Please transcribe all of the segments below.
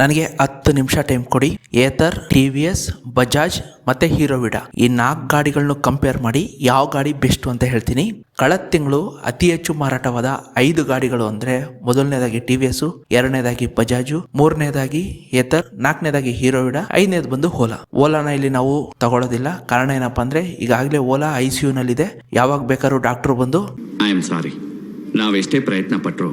ನನಗೆ ಹತ್ತು ನಿಮಿಷ ಟೈಮ್ ಕೊಡಿ. Ather, T V S, Bajaj ಮತ್ತೆ ಹೀರೋ ವಿಡಾ ಈ ನಾಲ್ಕು ಗಾಡಿಗಳನ್ನು ಕಂಪೇರ್ ಮಾಡಿ ಯಾವ ಗಾಡಿ ಬೆಸ್ಟ್ ಅಂತ ಹೇಳ್ತೀನಿ. ಕಳೆದ ತಿಂಗಳು ಅತಿ ಹೆಚ್ಚು ಮಾರಾಟವಾದ ಐದು ಗಾಡಿಗಳು ಅಂದ್ರೆ ಮೊದಲನೇದಾಗಿ ಟಿ ವಿ ಎಸ್, ಎರಡನೇದಾಗಿ ಬಜಾಜು, ಮೂರನೇದಾಗಿ ಏತರ್, ನಾಲ್ಕನೇದಾಗಿ ಹೀರೋ ವಿಡಾ ಐದನೇದು ಬಂದು ಓಲಾ. ಓಲಾನ ಇಲ್ಲಿ ನಾವು ತಗೊಳ್ಳೋದಿಲ್ಲ ಕಾರಣ ಏನಪ್ಪಾ ಅಂದ್ರೆ ಈಗಾಗಲೇ ಓಲಾ ಐ ಸಿ ಯು ನಲ್ಲಿದೆ. ಯಾವಾಗ ಬೇಕಾದ್ರೂ ಡಾಕ್ಟರ್ ಬಂದು ಐ ಆಮ್ ಸಾರಿ ನಾವೆಷ್ಟೇ ಪ್ರಯತ್ನ ಪಟ್ಟರು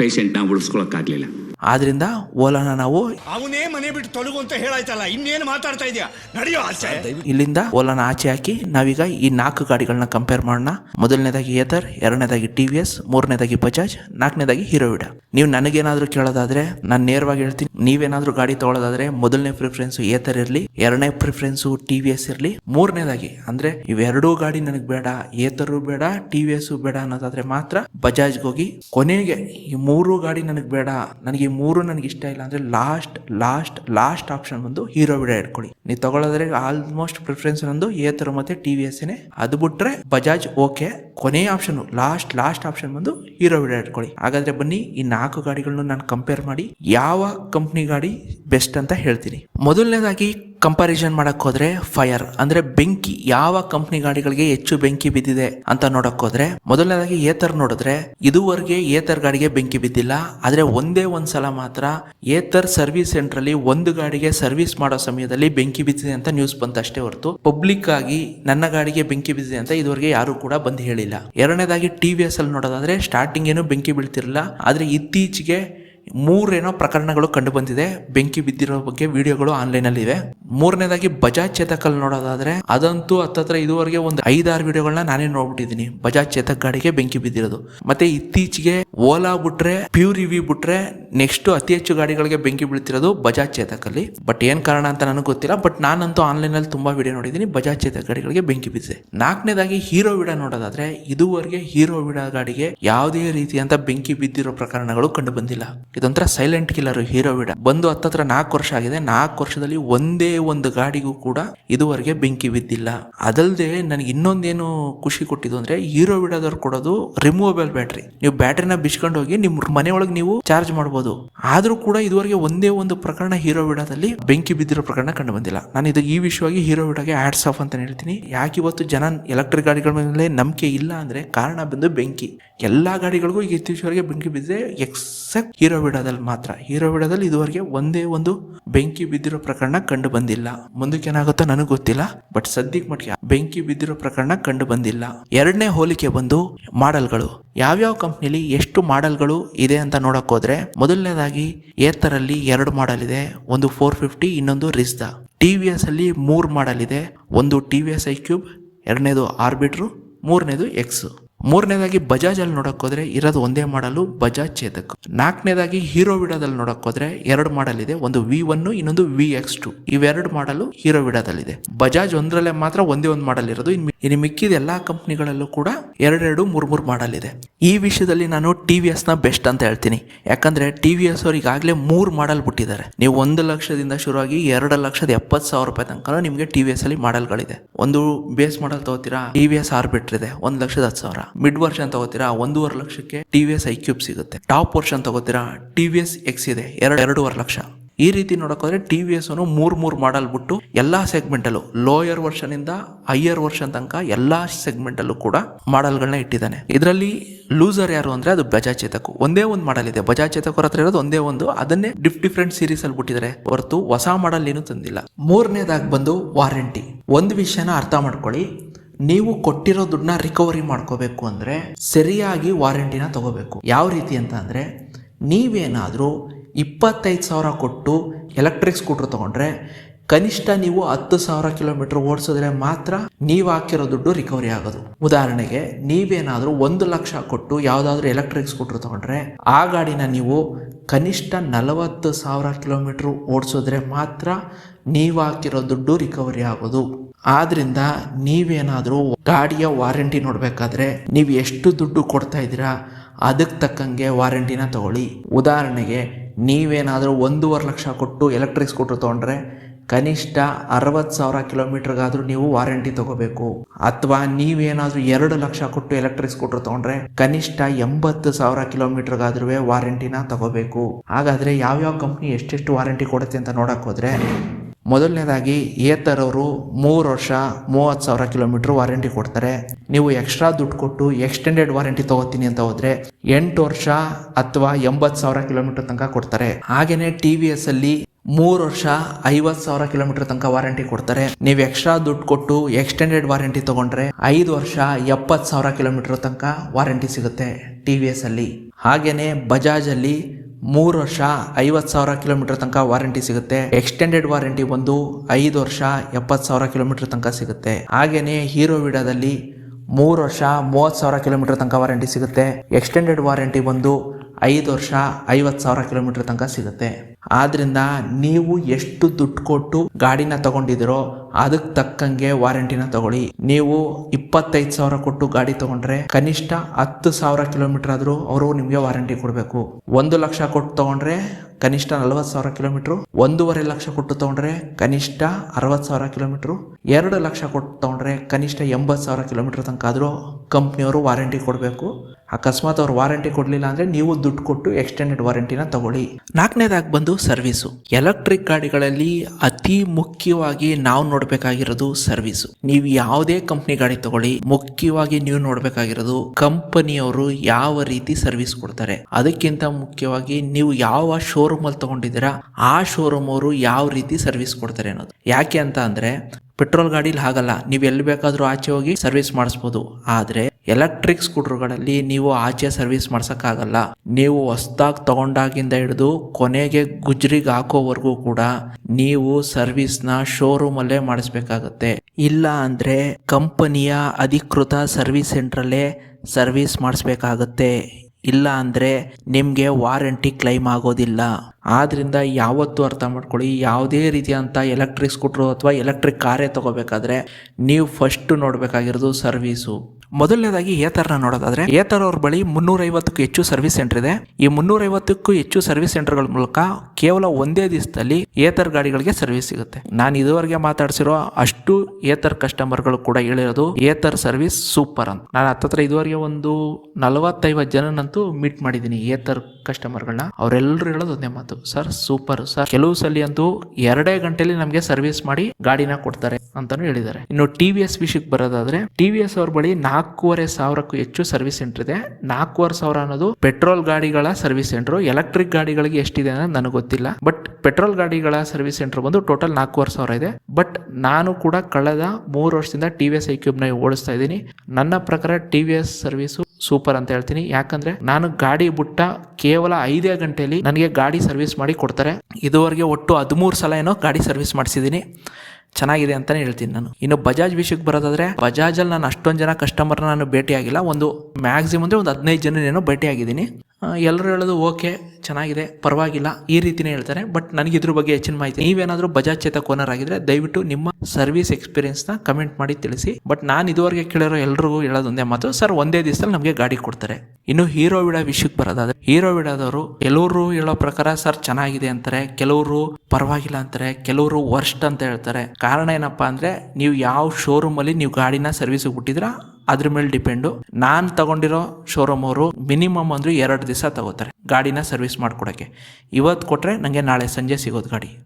ಪೇಷಂಟ್ನ ಉಳಿಸ್ಕೊಳಕ್ಕಾಗಲಿಲ್ಲ. ಆದ್ರಿಂದ ಓಲಾನ ನಾವು ಅವನೇ ಮನೆ ಬಿಟ್ಟು ತೊಲಗು ಅಂತ ಹೇಳಾಯ್ತಲ್ಲ ಇನ್ನೇನು ಮಾತಾಡ್ತಾ ಇದೆಯಾ? ನಡೆಯೋ ಆಚೆ. ಇಲ್ಲಿಂದ ಓಲಾನ ಆಚೆ ಹಾಕಿ ನಾವೀಗ ಈ ನಾಲ್ಕು ಗಾಡಿಗಳನ್ನ ಕಂಪೇರ್ ಮಾಡೋಣ. ಮೊದಲನೇದಾಗಿ ಏತರ್ ಎರಡನೇದಾಗಿ ಟಿ ವಿ ಎಸ್ ಮೂರನೇದಾಗಿ ಬಜಾಜ್ ನಾಲ್ಕನೇದಾಗಿ ಹೀರೋ ವಿಡ ನೀವು ನನಗೇನಾದ್ರೂ ಕೇಳೋದಾದ್ರೆ ನಾನು ನೇರವಾಗಿ ಹೇಳ್ತೀನಿ ನೀವೇನಾದ್ರೂ ಗಾಡಿ ತಗೊಳ್ಳೋದಾದ್ರೆ ಮೊದಲನೇ ಪ್ರಿಫರೆನ್ಸ್ ಏತರ್ ಇರಲಿ ಎರಡನೇ ಪ್ರಿಫರೆನ್ಸ್ ಟಿ ವಿ ಎಸ್ ಇರಲಿ ಮೂರನೇದಾಗಿ ಅಂದ್ರೆ ಇವೆರಡೂ ಗಾಡಿ ನನಗೆ ಬೇಡ ಏತರು ಬೇಡ ಟಿ ವಿ ಎಸ್ ಬೇಡ ಅನ್ನೋದಾದ್ರೆ ಮಾತ್ರ ಬಜಾಜ್ಗೆ ಹೋಗಿ ಕೊನೆಗೆ ಈ ಮೂರು ಗಾಡಿ ನನಗೆ ಬೇಡ ನನಗೆ ಮೂರು ನನಗೆ ಇಷ್ಟ ಇಲ್ಲ ಅಂದರೆ ಲಾಸ್ಟ್ ಲಾಸ್ಟ್ ಲಾಸ್ಟ್ ಆಪ್ಷನ್ ಬಂದು ಹೀರೋ ವಿಡಾ ಇಟ್ಕೊಳ್ಳಿ ನೀವು ತಗೊಳ್ಳೋದ್ರೆ ಆಲ್ಮೋಸ್ಟ್ ಪ್ರಿಫರೆನ್ಸ್ ನಂದು ಏತರ ಮತ್ತೆ ಟಿ ವಿ ಎಸ್ನೇ ಅದು ಬಿಟ್ರೆ ಬಜಾಜ್ ಓಕೆ ಕೊನೆಯ ಆಪ್ಷನ್ ಲಾಸ್ಟ್ ಲಾಸ್ಟ್ ಆಪ್ಷನ್ ಬಂದು ಹೀರೋ ವಿಡಾ ಇಟ್ಕೊಳ್ಳಿ ಹಾಗಾದ್ರೆ ಬನ್ನಿ ಈ ನಾಲ್ಕು ಗಾಡಿಗಳನ್ನು ನಾನು ಕಂಪೇರ್ ಮಾಡಿ ಯಾವ ಕಂಪ್ನಿ ಗಾಡಿ ಬೆಸ್ಟ್ ಅಂತ ಹೇಳ್ತೀನಿ. ಮೊದಲನೇದಾಗಿ ಕಂಪಾರಿಸನ್ ಮಾಡಕ್ ಹೋದ್ರೆ ಫೈರ್ ಅಂದ್ರೆ ಬೆಂಕಿ. ಯಾವ ಕಂಪ್ನಿ ಗಾಡಿಗಳಿಗೆ ಹೆಚ್ಚು ಬೆಂಕಿ ಬಿದ್ದಿದೆ ಅಂತ ನೋಡಕ್ ಹೋದ್ರೆ, ಮೊದಲನೇದಾಗಿ ಏತರ್ ನೋಡಿದ್ರೆ, ಇದುವರೆಗೆ ಏತರ್ ಗಾಡಿಗೆ ಬೆಂಕಿ ಬಿದ್ದಿಲ್ಲ. ಆದ್ರೆ ಒಂದೇ ಒಂದ್ ಸಲ ಮಾತ್ರ ಏತರ್ ಸರ್ವಿಸ್ ಸೆಂಟರ್ ಅಲ್ಲಿ ಒಂದು ಗಾಡಿಗೆ ಸರ್ವಿಸ್ ಮಾಡೋ ಸಮಯದಲ್ಲಿ ಬೆಂಕಿ ಬಿದ್ದಿದೆ ಅಂತ ನ್ಯೂಸ್ ಬಂತ ಅಷ್ಟೇ ಹೊರತು ಪಬ್ಲಿಕ್ ಆಗಿ ನನ್ನ ಗಾಡಿಗೆ ಬೆಂಕಿ ಬಿದ್ದಿದೆ ಅಂತ ಇದುವರೆಗೆ ಯಾರು ಕೂಡ ಬಂದು ಹೇಳಿಲ್ಲ. ಎರಡನೇದಾಗಿ ಟಿ ವಿ ಎಸ್ ಅಲ್ಲಿ ನೋಡೋದಾದ್ರೆ ಸ್ಟಾರ್ಟಿಂಗ್ ಏನು ಬೆಂಕಿ ಬೀಳ್ತಿರಲಿಲ್ಲ. ಆದ್ರೆ ಇತ್ತೀಚೆಗೆ ಮೂರೇನೋ ಪ್ರಕರಣಗಳು ಕಂಡು ಬಂದಿದೆ ಬೆಂಕಿ ಬಿದ್ದಿರೋ ಬಗ್ಗೆ ವಿಡಿಯೋಗಳು ಆನ್ಲೈನ್ ಅಲ್ಲಿ ಇವೆ ಮೂರನೇದಾಗಿ ಬಜಾಜ್ ಚೇತಕಲ್ಲಿ ನೋಡೋದಾದ್ರೆ ಅದಂತೂ ಹತ್ತತ್ರ ಇದುವರೆಗೆ ಒಂದು ಐದಾರು ವಿಡಿಯೋಗಳನ್ನ ನಾನೇ ನೋಡ್ಬಿಟ್ಟಿದ್ದೀನಿ. ಬಜಾಜ್ ಚೇತಕ್ ಗಾಡಿಗೆ ಬೆಂಕಿ ಬಿದ್ದಿರೋದು. ಮತ್ತೆ ಇತ್ತೀಚೆಗೆ ಓಲಾ ಬಿಟ್ರೆ ಪ್ಯೂರ್ ಇವಿ ಬಿಟ್ರೆ ನೆಕ್ಸ್ಟ್ ಅತಿ ಹೆಚ್ಚು ಗಾಡಿಗಳಿಗೆ ಬೆಂಕಿ ಬೀಳ್ತಿರೋದು ಬಜಾಜ್ ಚೇತಕಲ್ಲಿ. ಬಟ್ ಏನ್ ಕಾರಣ ಅಂತ ನನಗೆ ಗೊತ್ತಿಲ್ಲ. ಬಟ್ ನಾನಂತೂ ಆನ್ಲೈನ್ ಅಲ್ಲಿ ತುಂಬಾ ವಿಡಿಯೋ ನೋಡಿದ್ದೀನಿ. ಬಜಾಜ್ ಚೇತಕ್ ಗಾಡಿಗಳಿಗೆ ಬೆಂಕಿ ಬಿದ್ದಿದೆ ನಾಲ್ಕನೇದಾಗಿ ಹೀರೋ ವಿಡಾ ನೋಡೋದಾದ್ರೆ, ಇದುವರೆಗೆ ಹೀರೋ ವಿಡಾ ಗಾಡಿಗೆ ಯಾವುದೇ ರೀತಿಯಂತ ಬೆಂಕಿ ಬಿದ್ದಿರೋ ಪ್ರಕರಣಗಳು ಕಂಡು ಬಂದಿಲ್ಲ. ಇದೊಂಥರ ಸೈಲೆಂಟ್ ಕಿಲ್ಲರ್ ಹೀರೋ ವಿಡಾ ಬಂದು ಹತ್ತತ್ರ ನಾಲ್ಕು ವರ್ಷ ಆಗಿದೆ. ನಾಲ್ಕು ವರ್ಷದಲ್ಲಿ ಒಂದೇ ಒಂದು ಗಾಡಿಗೂ ಕೂಡ ಇದುವರೆಗೆ ಬೆಂಕಿ ಬಿದ್ದಿಲ್ಲ. ಅದಲ್ಲದೆ ನನಗೆ ಇನ್ನೊಂದೇನು ಖುಷಿ ಕೊಟ್ಟಿದ್ದು ಅಂದ್ರೆ ಹೀರೋ ವಿಡಾದವ್ರು ಕೊಡೋದು ರಿಮೂವಬಲ್ ಬ್ಯಾಟ್ರಿ ನೀವು ಬ್ಯಾಟ್ರಿನ ಬಿಚ್ಕೊಂಡು ಹೋಗಿ ನಿಮ್ಮ ಮನೆಯೊಳಗೆ ನೀವು ಚಾರ್ಜ್ ಮಾಡಬಹುದು ಆದ್ರೂ ಕೂಡ ಇದುವರೆಗೆ ಒಂದೇ ಒಂದು ಪ್ರಕರಣ ಹೀರೋ ವಿಡಾದಲ್ಲಿ ಬೆಂಕಿ ಬಿದ್ದಿರೋ ಪ್ರಕರಣ ಕಂಡು ಬಂದಿಲ್ಲ ನಾನು ಇದು ಈ ವಿಷಯವಾಗಿ ಹೀರೋ ವಿಡಾಗೆ ಆಡ್ಸ್ ಆಫ್ ಅಂತ ಹೇಳ್ತೀನಿ. ಯಾಕೆ ಇವತ್ತು ಜನ ಎಲೆಕ್ಟ್ರಿಕ್ ಗಾಡಿಗಳ ಮೇಲೆ ನಂಬಿಕೆ ಇಲ್ಲ ಅಂದ್ರೆ ಕಾರಣ ಬಂದು ಬೆಂಕಿ. ಎಲ್ಲಾ ಗಾಡಿಗಳಿಗೂ ಈಗ ಇತ್ತೀಚೆಗೆ ಬೆಂಕಿ ಬಿದ್ದಿದೆ ಎಕ್ಸೆಪ್ಟ್ ಹೀರೋ ವಿಡಾದಲ್ಲಿ ಮಾತ್ರ. ಹೀರೋ ವಿಡಾದಲ್ಲಿ ಇದುವರೆಗೆ ಒಂದೇ ಒಂದು ಬೆಂಕಿ ಬಿದ್ದಿರೋ ಪ್ರಕರಣ ಕಂಡು ಬಂದಿಲ್ಲ ಮುಂದಕ್ಕೆ ಏನಾಗುತ್ತೋ ನನಗೆ ಗೊತ್ತಿಲ್ಲ ಬಟ್ ಸದ್ಯಕ್ಕೆ ಮಟ್ಟಿಗೆ ಬೆಂಕಿ ಬಿದ್ದಿರೋ ಪ್ರಕರಣ ಕಂಡು ಬಂದಿಲ್ಲ ಎರಡನೇ ಹೋಲಿಕೆ ಬಂದು ಮಾಡೆಲ್ಗಳು. ಯಾವ್ಯಾವ ಕಂಪ್ನಿಲಿ ಎಷ್ಟು ಮಾಡೆಲ್ಗಳು ಇದೆ ಅಂತ ನೋಡಕ್ ಹೋದ್ರೆ ಮೊದಲನೇದಾಗಿ ಏತರಲ್ಲಿ ಎರಡು ಮಾಡೆಲ್ ಇದೆ ಒಂದು ಫೋರ್ ಫಿಫ್ಟಿ ಇನ್ನೊಂದು ರಿಸ್ದ. ಟಿ ವಿ ಎಸ್ ಅಲ್ಲಿ ಮೂರು ಮಾಡೆಲ್ ಇದೆ ಒಂದು T V S I cube ಎರಡನೇದು ಆರ್ಬಿಟ್ರು ಮೂರನೇದು ಎಕ್ಸ್ ಮೂರನೇದಾಗಿ ಬಜಾಜ್ ಅಲ್ಲಿ ನೋಡಕ್ ಹೋದ್ರೆ ಇರೋದು ಒಂದೇ ಮಾಡಲು ಬಜಾಜ್ ಚೇತಕ್ ನಾಲ್ಕನೇದಾಗಿ ಹೀರೋ ವಿಡಾದಲ್ಲಿ ನೋಡಕ್ ಹೋದ್ರೆ ಎರಡು ಮಾಡಲ್ ಇದೆ, ಒಂದು ವಿ ಒನ್ ಇನ್ನೊಂದು ವಿ ಎಕ್ಸ್ ಟು ಇವೆರಡು ಮಾಡಲು ಹೀರೋ ವಿಡಾದಲ್ಲಿದೆ ಬಜಾಜ್ ಒಂದರಲ್ಲೇ ಮಾತ್ರ ಒಂದೇ ಒಂದು ಮಾಡಲ್ ಇರೋದು. ಇನ್ನು ಮಿಕ್ಕಿದ ಎಲ್ಲಾ ಕಂಪ್ನಿಗಳಲ್ಲೂ ಕೂಡ ಎರಡೆರಡು, ಮೂರ್ ಮೂರ್ ಮಾಡಲ್ ಇದೆ. ಈ ವಿಷಯದಲ್ಲಿ ನಾನು ಟಿ ವಿ ಎಸ್ನ ಬೆಸ್ಟ್ ಅಂತ ಹೇಳ್ತೀನಿ. ಯಾಕಂದ್ರೆ ಟಿ ವಿ ಎಸ್ ಅವ್ರು ಈಗಾಗಲೇ ಮೂರ್ ಮಾಡಲ್ ಬಿಟ್ಟಿದ್ದಾರೆ. ನೀವು ಒಂದು ಲಕ್ಷದಿಂದ ಶುರುವಾಗಿ ಎರಡು ಲಕ್ಷದ ಎಪ್ಪತ್ತು ಸಾವಿರ ರೂಪಾಯಿ ತನಕ ನಿಮಗೆ ಟಿ ವಿ ಎಸ್ ಅಲ್ಲಿ ಮಾಡಲ್ಗಳಿದೆ. ಒಂದು ಬೇಸ್ ಮಾಡಲ್ ತಗೋತೀರಾ ಟಿ ವಿ ಎಸ್ ಆರ್ಬಿಟ್ರ್ ಇದೆ ಒಂದ್ ಲಕ್ಷದ ಹತ್ತು ಸಾವಿರ. ಮಿಡ್ ವರ್ಷನ್ ತಗೋತೀರಾ, ಒಂದೂವರೆ ಲಕ್ಷಕ್ಕೆ T V S I cube ಸಿಗುತ್ತೆ. ಟಾಪ್ ವರ್ಷನ್ ತಗೋತೀರಾ ಟಿ ವಿ ಎಸ್ ಎಕ್ಸ್ ಇದೆ, ಎರಡು, ಎರಡೂವರೆ ಲಕ್ಷ. ಈ ರೀತಿ ನೋಡೋಕೋದ್ರೆ ಟಿ ವಿ ಎಸ್ ಅನ್ನು ಮೂರು ಮೂರು ಮಾಡಲ್ ಬಿಟ್ಟು ಎಲ್ಲಾ ಸೆಗ್ಮೆಂಟ್ ಅಲ್ಲೂ ಲೋಯರ್ ವರ್ಷನ್ ಇಂದ ಹೈಯರ್ ವರ್ಷನ್ ತನಕ ಎಲ್ಲಾ ಸೆಗ್ಮೆಂಟಲ್ಲೂ ಕೂಡ ಮಾಡಲ್ಗಳನ್ನ ಇಟ್ಟಿದ್ದಾನೆ. ಇದರಲ್ಲಿ ಲೂಸರ್ ಯಾರು ಅಂದ್ರೆ ಅದು ಬಜಾಜ್ ಚೇತಕ್ ಒಂದೇ ಒಂದು ಮಾಡಲ್ ಇದೆ. ಬಜಾಜ್ ಚೇತಕ್ ಅವ್ರ ಹತ್ರ ಇರೋದು ಒಂದೇ ಒಂದು, ಅದನ್ನೇ ಡಿಫ್ ಡಿಫ್ರೆಂಟ್ ಸೀರೀಸ್ ಅಲ್ಲಿ ಬಿಟ್ಟಿದ್ದಾರೆ. ಹೊರತು ಹೊಸ ಮಾಡಲ್ ಏನು ತಂದಿಲ್ಲ. ಮೂರನೇದಾಗಿ ಬಂದು ವಾರಂಟಿ ಒಂದು ವಿಷಯನ ಅರ್ಥ ಮಾಡ್ಕೊಳ್ಳಿ. ನೀವು ಕೊಟ್ಟಿರೋ ದುಡ್ಡನ್ನ ರಿಕವರಿ ಮಾಡ್ಕೋಬೇಕು ಅಂದರೆ ಸರಿಯಾಗಿ ವಾರಂಟಿನ ತಗೋಬೇಕು. ಯಾವ ರೀತಿ ಅಂತ ಅಂದರೆ ನೀವೇನಾದರೂ ಇಪ್ಪತ್ತೈದು ಸಾವಿರ ಕೊಟ್ಟು ಎಲೆಕ್ಟ್ರಿಕ್ ಸ್ಕೂಟ್ರ್ ತೊಗೊಂಡ್ರೆ ಕನಿಷ್ಠ ನೀವು ಹತ್ತು ಸಾವಿರ ಕಿಲೋಮೀಟರ್ ಓಡಿಸಿದ್ರೆ ಮಾತ್ರ ನೀವು ಹಾಕಿರೋ ದುಡ್ಡು ರಿಕವರಿ ಆಗೋದು. ಉದಾಹರಣೆಗೆ ನೀವೇನಾದರೂ ಒಂದು ಲಕ್ಷ ಕೊಟ್ಟು ಯಾವುದಾದ್ರೂ ಎಲೆಕ್ಟ್ರಿಕ್ ಸ್ಕೂಟ್ರ್ ತಗೊಂಡ್ರೆ ಆ ಗಾಡಿನ ನೀವು ಕನಿಷ್ಠ ನಲವತ್ತು ಸಾವಿರ ಕಿಲೋಮೀಟ್ರ್ ಓಡಿಸಿದ್ರೆ ಮಾತ್ರ ನೀವು ಹಾಕಿರೋ ದುಡ್ಡು ರಿಕವರಿ ಆಗೋದು. ಆದ್ರಿಂದ ನೀವೇನಾದರೂ ಗಾಡಿಯ ವಾರಂಟಿ ನೋಡಬೇಕಾದ್ರೆ ನೀವು ಎಷ್ಟು ದುಡ್ಡು ಕೊಡ್ತಾ ಇದ್ದೀರಾ, ಅದಕ್ಕೆ ತಕ್ಕಂಗೆ ವಾರಂಟಿನ ತಗೊಳ್ಳಿ. ಉದಾಹರಣೆಗೆ, ನೀವೇನಾದರೂ ಒಂದೂವರೆ ಲಕ್ಷ ಕೊಟ್ಟು ಎಲೆಕ್ಟ್ರಿಕ್ ಸ್ಕೂಟರ್ ತೊಗೊಂಡ್ರೆ, ಕನಿಷ್ಠ ಅರವತ್ತು ಸಾವಿರ ಕಿಲೋಮೀಟರ್ಗಾದರೂ ನೀವು ವಾರಂಟಿ ತಗೋಬೇಕು. ಅಥವಾ ನೀವೇನಾದರೂ ಎರಡು ಲಕ್ಷ ಕೊಟ್ಟು ಎಲೆಕ್ಟ್ರಿಕ್ ಸ್ಕೂಟರ್ ತಗೊಂಡ್ರೆ, ಕನಿಷ್ಠ ಎಂಬತ್ತು ಸಾವಿರ ಕಿಲೋಮೀಟರ್ಗಾದ್ರೂ ವಾರಂಟಿನ ತಗೋಬೇಕು. ಹಾಗಾದ್ರೆ ಯಾವ್ಯಾವ ಕಂಪ್ನಿ ಎಷ್ಟೆಷ್ಟು ವಾರಂಟಿ ಕೊಡುತ್ತೆ ಅಂತ ನೋಡಕ್ ಹೋದ್ರೆ ಮೊದಲನೇದಾಗಿ ಏತರವರು ಮೂರು ವರ್ಷ, ಮೂವತ್ತು ಸಾವಿರ ಕಿಲೋಮೀಟರ್ ವಾರಂಟಿ ಕೊಡ್ತಾರೆ. ನೀವು ಎಕ್ಸ್ಟ್ರಾ ದುಡ್ಡು ಕೊಟ್ಟು ಎಕ್ಸ್ಟೆಂಡೆಡ್ ವಾರಂಟಿ ತಗೋತೀನಿ ಅಂತ ಹೋದ್ರೆ ಎಂಟು ವರ್ಷ ಅಥವಾ ಎಂಬತ್ತು ಸಾವಿರ ಕಿಲೋಮೀಟರ್ ತನಕ ಕೊಡ್ತಾರೆ. ಹಾಗೇನೆ ಟಿ ವಿ ಎಸ್ ಅಲ್ಲಿ ಮೂರು ವರ್ಷ ಐವತ್ತು ಸಾವಿರ ಕಿಲೋಮೀಟರ್ ತನಕ ವಾರಂಟಿ ಕೊಡ್ತಾರೆ. ನೀವು ಎಕ್ಸ್ಟ್ರಾ ದುಡ್ಡು ಕೊಟ್ಟು ಎಕ್ಸ್ಟೆಂಡೆಡ್ ವಾರಂಟಿ ತಗೊಂಡ್ರೆ ಐದು ವರ್ಷ ಎಪ್ಪತ್ತು ಸಾವಿರ ಕಿಲೋಮೀಟರ್ ತನಕ ವಾರಂಟಿ ಸಿಗುತ್ತೆ ಟಿ ವಿ ಎಸ್ ಅಲ್ಲಿ. ಹಾಗೇನೆ ಬಜಾಜ್ ಅಲ್ಲಿ ಮೂರು ವರ್ಷ ಐವತ್ತು ಸಾವಿರ ಕಿಲೋಮೀಟರ್ ತನಕ ವಾರಂಟಿ ಸಿಗುತ್ತೆ. ಎಕ್ಸ್ಟೆಂಡೆಡ್ ವಾರಂಟಿ ಬಂದು ಐದು ವರ್ಷ ಎಪ್ಪತ್ತು ಸಾವಿರ ಕಿಲೋಮೀಟರ್ ತನಕ ಸಿಗುತ್ತೆ. ಹಾಗೇನೆ ಹೀರೋ ವಿಡಾದಲ್ಲಿ ಮೂರು ವರ್ಷ ಮೂವತ್ತು ಸಾವಿರ ಕಿಲೋಮೀಟರ್ ತನಕ ವಾರಂಟಿ ಸಿಗುತ್ತೆ. ಎಕ್ಸ್ಟೆಂಡೆಡ್ ವಾರಂಟಿ ಬಂದು ಐದು ವರ್ಷ ಐವತ್ತು ಸಾವಿರ ಕಿಲೋಮೀಟರ್ ತನಕ ಸಿಗುತ್ತೆ. ಆದ್ರಿಂದ ನೀವು ಎಷ್ಟು ದುಡ್ಡು ಕೊಟ್ಟು ಗಾಡಿನ ತಗೊಂಡಿದಿರೋ ಅದಕ್ಕೆ ತಕ್ಕಂಗೆ ವಾರಂಟಿನ ತಗೊಳ್ಳಿ. ನೀವು ಇಪ್ಪತ್ತೈದು ಸಾವಿರ ಕೊಟ್ಟು ಗಾಡಿ ತಗೊಂಡ್ರೆ ಕನಿಷ್ಠ ಹತ್ತು ಸಾವಿರ ಕಿಲೋಮೀಟರ್ ಆದ್ರೂ ಅವರು ನಿಮಗೆ ವಾರಂಟಿ ಕೊಡಬೇಕು. ಒಂದು ಲಕ್ಷ ಕೊಟ್ಟು ತಗೊಂಡ್ರೆ ಕನಿಷ್ಠ ನಲವತ್ತು ಸಾವಿರ ಕಿಲೋಮೀಟ್ರು. ಒಂದೂವರೆ ಲಕ್ಷ ಕೊಟ್ಟು ತಗೊಂಡ್ರೆ ಕನಿಷ್ಠ ಅರವತ್ತು ಸಾವಿರ ಕಿಲೋಮೀಟ್ರು. ಎರಡು ಲಕ್ಷ ಕೊಟ್ಟು ತಗೊಂಡ್ರೆ ಕನಿಷ್ಠ ಎಂಬತ್ತು ಸಾವಿರ ಕಿಲೋಮೀಟರ್ ತನಕ ಆದರೂ ಕಂಪ್ನಿಯವರು ವಾರಂಟಿ ಕೊಡಬೇಕು. ಅಕಸ್ಮಾತ್ ಅವ್ರು ವಾರಂಟಿ ಕೊಡಲಿಲ್ಲ ಅಂದರೆ ನೀವು ದುಡ್ಡು ಕೊಟ್ಟು ಎಕ್ಸ್ಟೆಂಡೆಡ್ ವಾರಂಟಿನ ತಗೊಳ್ಳಿ. ನಾಲ್ಕನೇದಾಗಿ ಬಂದು ಸರ್ವಿಸು ಎಲೆಕ್ಟ್ರಿಕ್ ಗಾಡಿಗಳಲ್ಲಿ ಅತಿ ಮುಖ್ಯವಾಗಿ ನಾವು ನೋಡಬೇಕಾಗಿರೋದು ಸರ್ವಿಸು ನೀವು ಯಾವುದೇ ಕಂಪ್ನಿ ಗಾಡಿ ತಗೊಳ್ಳಿ, ಮುಖ್ಯವಾಗಿ ನೀವು ನೋಡಬೇಕಾಗಿರೋದು ಕಂಪನಿಯವರು ಯಾವ ರೀತಿ ಸರ್ವಿಸ್ ಕೊಡ್ತಾರೆ. ಅದಕ್ಕಿಂತ ಮುಖ್ಯವಾಗಿ ನೀವು ಯಾವ ಶೋರೂಮ್ ಅಲ್ಲಿ ತಗೊಂಡಿದ್ದೀರಾ, ಆ ಶೋರೂಮ್ ಅವರು ಯಾವ ರೀತಿ ಸರ್ವಿಸ್ ಕೊಡ್ತಾರೆ ಅನ್ನೋದು. ಯಾಕೆ ಅಂತ ಅಂದ್ರೆ ಪೆಟ್ರೋಲ್ ಗಾಡಿಲಿ ಹಾಗಲ್ಲ. ನೀವು ಎಲ್ಲಿ ಬೇಕಾದರೂ ಆಚೆ ಹೋಗಿ ಸರ್ವಿಸ್ ಮಾಡಿಸ್ಬೋದು. ಆದರೆ ಎಲೆಕ್ಟ್ರಿಕ್ ಸ್ಕೂಟರ್ಗಳಲ್ಲಿ ನೀವು ಆಚೆ ಸರ್ವಿಸ್ ಮಾಡ್ಸೋಕ್ಕಾಗಲ್ಲ. ನೀವು ಹೊಸ್ದಾಗಿ ತಗೊಂಡಾಗಿಂದ ಹಿಡಿದು ಕೊನೆಗೆ ಗುಜ್ರಿಗೆ ಹಾಕೋವರೆಗೂ ಕೂಡ ನೀವು ಸರ್ವಿಸ್ನ ಶೋರೂಮಲ್ಲೇ ಮಾಡಿಸ್ಬೇಕಾಗತ್ತೆ. ಇಲ್ಲ ಅಂದರೆ ಕಂಪನಿಯ ಅಧಿಕೃತ ಸರ್ವಿಸ್ ಸೆಂಟ್ರಲ್ಲೇ ಸರ್ವಿಸ್ ಮಾಡಿಸ್ಬೇಕಾಗತ್ತೆ. ಇಲ್ಲ ಅಂದರೆ ನಿಮಗೆ ವಾರಂಟಿ ಕ್ಲೈಮ್ ಆಗೋದಿಲ್ಲ. ಆದ್ದರಿಂದ ಯಾವತ್ತೂ ಅರ್ಥ ಮಾಡ್ಕೊಳ್ಳಿ, ಯಾವುದೇ ರೀತಿಯಂಥ ಎಲೆಕ್ಟ್ರಿಕ್ ಸ್ಕೂಟ್ರು ಅಥವಾ ಎಲೆಕ್ಟ್ರಿಕ್ ಕಾರೇ ತಗೋಬೇಕಾದ್ರೆ ನೀವು ಫಸ್ಟು ನೋಡಬೇಕಾಗಿರೋದು ಸರ್ವೀಸು ಮೊದಲನೇದಾಗಿ ಏತರ್ನ ನೋಡೋದಾದ್ರೆ, ಏತರ್ ಅವ್ರ ಬಳಿ ಮುನ್ನೂರೈವತ್ತಕ್ಕೂ ಹೆಚ್ಚು ಸರ್ವಿಸ್ ಸೆಂಟರ್ ಇದೆ. ಈ ಮುನ್ನೂರೈವತ್ತಕ್ಕೂ ಹೆಚ್ಚು ಸರ್ವಿಸ್ ಸೆಂಟರ್ಗಳ ಮೂಲಕ ಕೇವಲ ಒಂದೇ ದಿವಸದಲ್ಲಿ ಏತರ್ ಗಾಡಿಗಳಿಗೆ ಸರ್ವಿಸ್ ಸಿಗುತ್ತೆ. ನಾನು ಇದುವರೆಗೆ ಮಾತಾಡಿಸಿರೋ ಅಷ್ಟು ಏತರ್ ಕಸ್ಟಮರ್ಗಳು ಕೂಡ ಹೇಳಿರೋದು ಏತರ್ ಸರ್ವಿಸ್ ಸೂಪರ್ ಅಂತ. ನಾನು ಹತ್ತತ್ರ ಇದುವರೆಗೆ ಒಂದು ನಲವತ್ತೈವತ್ತು ಜನನಂತೂ ಮೀಟ್ ಮಾಡಿದ್ದೀನಿ ಏತರ್ ಕಸ್ಟಮರ್ಗಳನ್ನ. ಅವರೆಲ್ಲರೂ ಹೇಳೋದು ಒಂದೇ ಮಾತು, ಸರ್, ಸೂಪರ್. ಸರ್, ಕೆಲವು ಸಲ ಅಂತೂ ಎರಡೇ ಗಂಟೆಲಿ ನಮಗೆ ಸರ್ವಿಸ್ ಮಾಡಿ ಗಾಡಿನ ಕೊಡ್ತಾರೆ ಅಂತಾನು ಹೇಳಿದ್ದಾರೆ. ಇನ್ನು ಟಿ ವಿ ಎಸ್ ವಿಷಯಕ್ಕೆ ಬರೋದಾದ್ರೆ, ಟಿ ವಿ ಎಸ್ ಅವ್ರ ಬಳಿ ನಾಲ್ಕೂವರೆ ಸಾವಿರಕ್ಕೂ ಹೆಚ್ಚು ಸರ್ವಿಸ್ ಸೆಂಟರ್ ಇದೆ. ನಾಲ್ಕೂವರೆ ಸಾವಿರ ಅನ್ನೋದು ಪೆಟ್ರೋಲ್ ಗಾಡಿಗಳ ಸರ್ವಿಸ್ ಸೆಂಟರ್ ಎಲೆಕ್ಟ್ರಿಕ್ ಗಾಡಿಗಳಿಗೆ ಎಷ್ಟಿದೆ ಅನ್ನೋದು ನನಗೆ ಗೊತ್ತಿಲ್ಲ. ಬಟ್ ಪೆಟ್ರೋಲ್ ಗಾಡಿಗಳ ಸರ್ವಿಸ್ ಸೆಂಟರ್ ಬಂದು ಟೋಟಲ್ ನಾಲ್ಕೂವರೆ ಸಾವಿರ ಇದೆ. ಬಟ್ ನಾನು ಕೂಡ ಕಳೆದ ಮೂರು ವರ್ಷದಿಂದ ಟಿ ವಿ ಎಸ್ ಐಕ್ಯೂಬ್ನ ಓಡಿಸ್ತಾ ಇದ್ದೀನಿ. ನನ್ನ ಪ್ರಕಾರ T V S service super ಅಂತ ಹೇಳ್ತೀನಿ. ಯಾಕಂದ್ರೆ ನಾನು ಗಾಡಿ ಬಿಟ್ಟ ಕೇವಲ ಐದೇ ಗಂಟೆಯಲ್ಲಿ ನನಗೆ ಗಾಡಿ ಸರ್ವಿಸ್ ಮಾಡಿ ಕೊಡ್ತಾರೆ. ಇದುವರೆಗೆ ಒಟ್ಟು ಹದಿಮೂರು ಸಲ ಏನೋ ಗಾಡಿ ಸರ್ವಿಸ್ ಮಾಡಿಸಿದ್ದೀನಿ. ಚೆನ್ನಾಗಿದೆ ಅಂತಾನೆ ಹೇಳ್ತೀನಿ ನಾನು. ಇನ್ನು ಬಜಾಜ್ ವಿಷಯಕ್ಕೆ ಬರೋದಾದ್ರೆ, ಬಜಾಜಲ್ಲಿ ನಾನು ಅಷ್ಟೊಂದು ಜನ ಕಸ್ಟಮರ್ನ ನಾನು ಭೇಟಿಯಾಗಿಲ್ಲ. ಒಂದು ಮ್ಯಾಕ್ಸಿಮಮ್ ಅಂದರೆ ಒಂದು ಹದಿನೈದು ಜನ ಏನೋ ಭೇಟಿಯಾಗಿದ್ದೀನಿ. ಎಲ್ಲರೂ ಹೇಳೋದು ಓಕೆ, ಚೆನ್ನಾಗಿದೆ, ಪರವಾಗಿಲ್ಲ, ಈ ರೀತಿನೇ ಹೇಳ್ತಾರೆ. ಬಟ್ ನನಗೆ ಇದ್ರ ಬಗ್ಗೆ ಹೆಚ್ಚಿನ ಮಾಹಿತಿ ನೀವೇನಾದರೂ ಬಜಾಜ್ ಚೇತಕ್ ಓನರ್ ಆಗಿದ್ರೆ ದಯವಿಟ್ಟು ನಿಮ್ಮ ಸರ್ವಿಸ್ ಎಕ್ಸ್ಪೀರಿಯನ್ಸ್ನ ಕಮೆಂಟ್ ಮಾಡಿ ತಿಳಿಸಿ. ಬಟ್ ನಾನು ಇದುವರೆಗೆ ಕೇಳಿರೋ ಎಲ್ರಿಗೂ ಹೇಳೋದು ಒಂದೇ ಮಾತು. ಸರ್ ಒಂದೇ ದಿವಸದಲ್ಲಿ ನಮಗೆ ಗಾಡಿ ಕೊಡ್ತಾರೆ. ಇನ್ನು ಹೀರೋ ವಿಡ ವಿಷಯಕ್ಕೆ ಬರೋದಾದ್ರೆ ಹೀರೋ ವಿಡಾದವರು ಕೆಲವರು ಹೇಳೋ ಪ್ರಕಾರ ಸರ್ ಚೆನ್ನಾಗಿದೆ ಅಂತಾರೆ. ಕೆಲವರು ಪರವಾಗಿಲ್ಲ ಅಂತಾರೆ. ಕೆಲವರು ವರ್ಸ್ಟ್ ಅಂತ ಹೇಳ್ತಾರೆ. ಕಾರಣ ಏನಪ್ಪಾ ಅಂದ್ರೆ, ನೀವು ಯಾವ ಶೋರೂಮ್ ಅಲ್ಲಿ ನೀವು ಗಾಡಿನ ಸರ್ವಿಸ್ ಬಿಟ್ಟಿದ್ರ ಅದ್ರ ಮೇಲೆ ಡಿಪೆಂಡು. ನಾನು ತಗೊಂಡಿರೋ ಶೋರೂಮ್ ಅವರು ಮಿನಿಮಮ್ ಅಂದ್ರೆ ಎರಡು ದಿವಸ ತಗೋತಾರೆ ಗಾಡಿನ ಸರ್ವಿಸ್ ಮಾಡ್ಕೊಡಕ್ಕೆ. ಇವತ್ತು ಕೊಟ್ಟರೆ ನನಗೆ ನಾಳೆ ಸಂಜೆ ಸಿಗೋದು ಗಾಡಿ.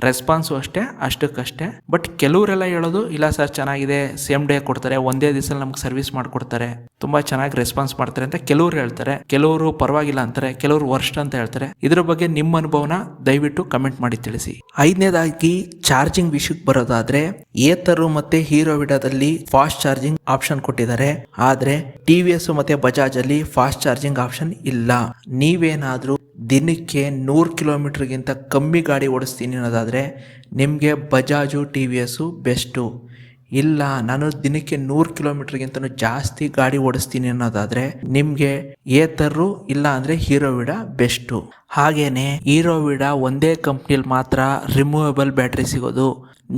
ರೆಸ್ಪಾನ್ಸು ಅಷ್ಟೇ, ಅಷ್ಟಕ್ಕಷ್ಟೇ. ಬಟ್ ಕೆಲವರೆಲ್ಲ ಹೇಳೋದು, ಇಲ್ಲ ಸರ್, ಚೆನ್ನಾಗಿದೆ ಸೇಮ್ ಡೇ ಕೊಡ್ತಾರೆ, ಒಂದೇ ದಿವಸ ನಮ್ಗೆ ಸರ್ವಿಸ್ ಮಾಡಿಕೊಡ್ತಾರೆ, ತುಂಬಾ ಚೆನ್ನಾಗಿ ರೆಸ್ಪಾನ್ಸ್ ಮಾಡ್ತಾರೆ ಅಂತ ಕೆಲವರು ಹೇಳ್ತಾರೆ. ಕೆಲವರು ಪರವಾಗಿಲ್ಲ ಅಂತಾರೆ, ಕೆಲವರು ವರ್ಸ್ಟ್ ಅಂತ ಹೇಳ್ತಾರೆ. ಇದ್ರ ಬಗ್ಗೆ ನಿಮ್ಮ ಅನುಭವನ ದಯವಿಟ್ಟು ಕಮೆಂಟ್ ಮಾಡಿ ತಿಳಿಸಿ. ಐದನೇದಾಗಿ ಚಾರ್ಜಿಂಗ್ ವಿಷಯಕ್ಕೆ ಬರೋದಾದ್ರೆ, ಏತರು ಮತ್ತೆ ಹೀರೋ ವಿಡಾದಲ್ಲಿ ಫಾಸ್ಟ್ ಚಾರ್ಜಿಂಗ್ ಆಪ್ಷನ್ ಕೊಟ್ಟಿದ್ದಾರೆ. ಆದ್ರೆ ಟಿ ವಿ ಎಸ್ ಮತ್ತೆ ಬಜಾಜ್ ಅಲ್ಲಿ ಫಾಸ್ಟ್ ಚಾರ್ಜಿಂಗ್ ಆಪ್ಷನ್ ಇಲ್ಲ. ನೀವೇನಾದ್ರೂ ದಿನಕ್ಕೆ ನೂರು ಕಿಲೋಮೀಟ್ರ್ಗಿಂತ ಕಮ್ಮಿ ಗಾಡಿ ಓಡಿಸ್ತೀನಿ ಅನ್ನೋದಾದರೆ ನಿಮಗೆ ಬಜಾಜು ಟಿ ವಿ ಎಸ್ಸು ಬೆಸ್ಟು. ಇಲ್ಲ, ನಾನು ದಿನಕ್ಕೆ ನೂರು ಕಿಲೋಮೀಟ್ರ್ಗಿಂತನೂ ಜಾಸ್ತಿ ಗಾಡಿ ಓಡಿಸ್ತೀನಿ ಅನ್ನೋದಾದರೆ ನಿಮಗೆ ಏತರು ಇಲ್ಲ ಅಂದರೆ ಹೀರೋವಿಡ ಬೆಸ್ಟು. ಹೀರೋ ಹೀರೋವಿಡ ಒಂದೇ ಕಂಪ್ನಿಲಿ ಮಾತ್ರ ರಿಮೂವೇಬಲ್ ಬ್ಯಾಟ್ರಿ ಸಿಗೋದು.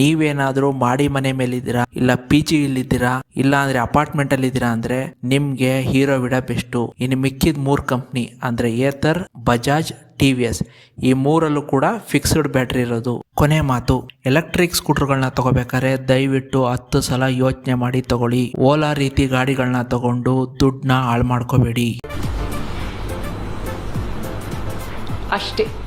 ನೀವೇನಾದ್ರೂ ಮಾಡಿ ಮನೆ ಮೇಲಿದ್ದೀರಾ? ಇಲ್ಲ ಪಿ ಜಿ ಇಲ್ಲಿದ್ದೀರಾ? ಇಲ್ಲ ಅಂದ್ರೆ ಅಪಾರ್ಟ್ಮೆಂಟ್ ಅಲ್ಲಿ ಇದ್ದೀರಾ ಅಂದ್ರೆ ನಿಮ್ಗೆ ಹೀರೋ ವಿಡ ಬೆಸ್ಟು. ಇನ್ನು ಮಿಕ್ಕಿದ ಮೂರ್ ಕಂಪ್ನಿ ಅಂದ್ರೆ ಏತರ್, ಬಜಾಜ್, ಟಿ ವಿ ಎಸ್. ಈ ಮೂರಲ್ಲೂ ಕೂಡ ಫಿಕ್ಸ್ಡ್ ಬ್ಯಾಟ್ರಿ ಇರೋದು. ಕೊನೆ ಮಾತು ಎಲೆಕ್ಟ್ರಿಕ್ ಸ್ಕೂಟರ್ಗಳನ್ನ ತಗೋಬೇಕಾದ್ರೆ ದಯವಿಟ್ಟು ಹತ್ತು ಸಲ ಯೋಚನೆ ಮಾಡಿ ತಗೊಳ್ಳಿ. ಓಲಾ ರೀತಿ ಗಾಡಿಗಳನ್ನ ತಗೊಂಡು ದುಡ್ಡನ್ನ ಹಾಳು ಮಾಡ್ಕೋಬೇಡಿ. ಅಷ್ಟೇ.